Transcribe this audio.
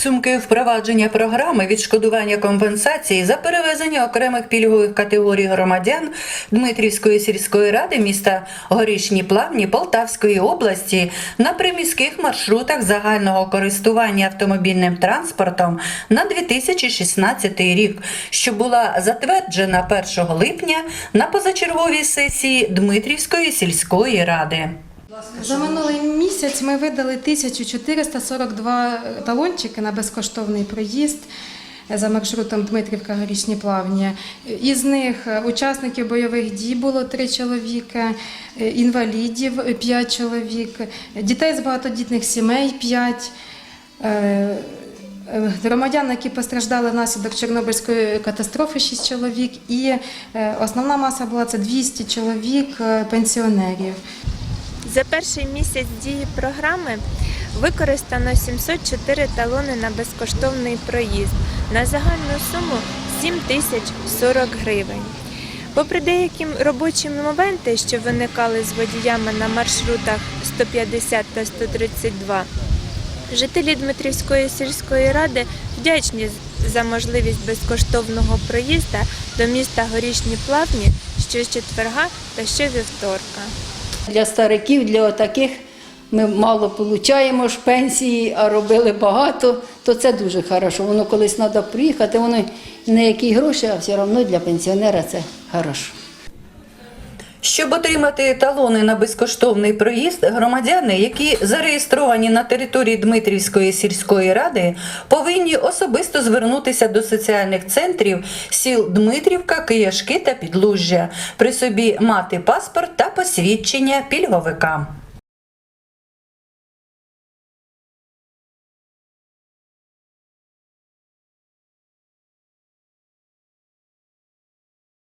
підсумки впровадження програми відшкодування компенсації за перевезення окремих пільгових категорій громадян Дмитрівської сільської ради міста Горішні Плавні Полтавської області на приміських маршрутах загального користування автомобільним транспортом на 2016 рік, що була затверджена 1 липня на позачерговій сесії Дмитрівської сільської ради. За минулий місяць ми видали 1442 талончики на безкоштовний проїзд за маршрутом Дмитрівка Горішні Плавні. Із них учасників бойових дій було 3 чоловіки, інвалідів 5 чоловік, дітей з багатодітних сімей 5. Громадян, які постраждали внаслідок Чорнобильської катастрофи, 6 чоловік, і е, основна маса була це 200 чоловік е, пенсіонерів. За перший місяць дії програми використано 704 талони на безкоштовний проїзд на загальну суму 7 тисяч 40 гривень. Попри деякі робочі моменти, що виникали з водіями на маршрутах 150 та 132, жителі Дмитрівської сільської ради вдячні за можливість безкоштовного проїзду до міста Горішні Плавні щочетверга та щовівторка. Для стариків, для таких ми мало отримуємо ж пенсії, а робили багато, то це дуже хорошо. Воно колись треба приїхати, воно не які гроші, а все одно для пенсіонера це хорошо. Щоб отримати талони на безкоштовний проїзд, громадяни, які зареєстровані на території Дмитрівської сільської ради, повинні особисто звернутися до соціальних центрів сіл Дмитрівка, Кияшки та Підлужжя, при собі мати паспорт та посвідчення пільговика.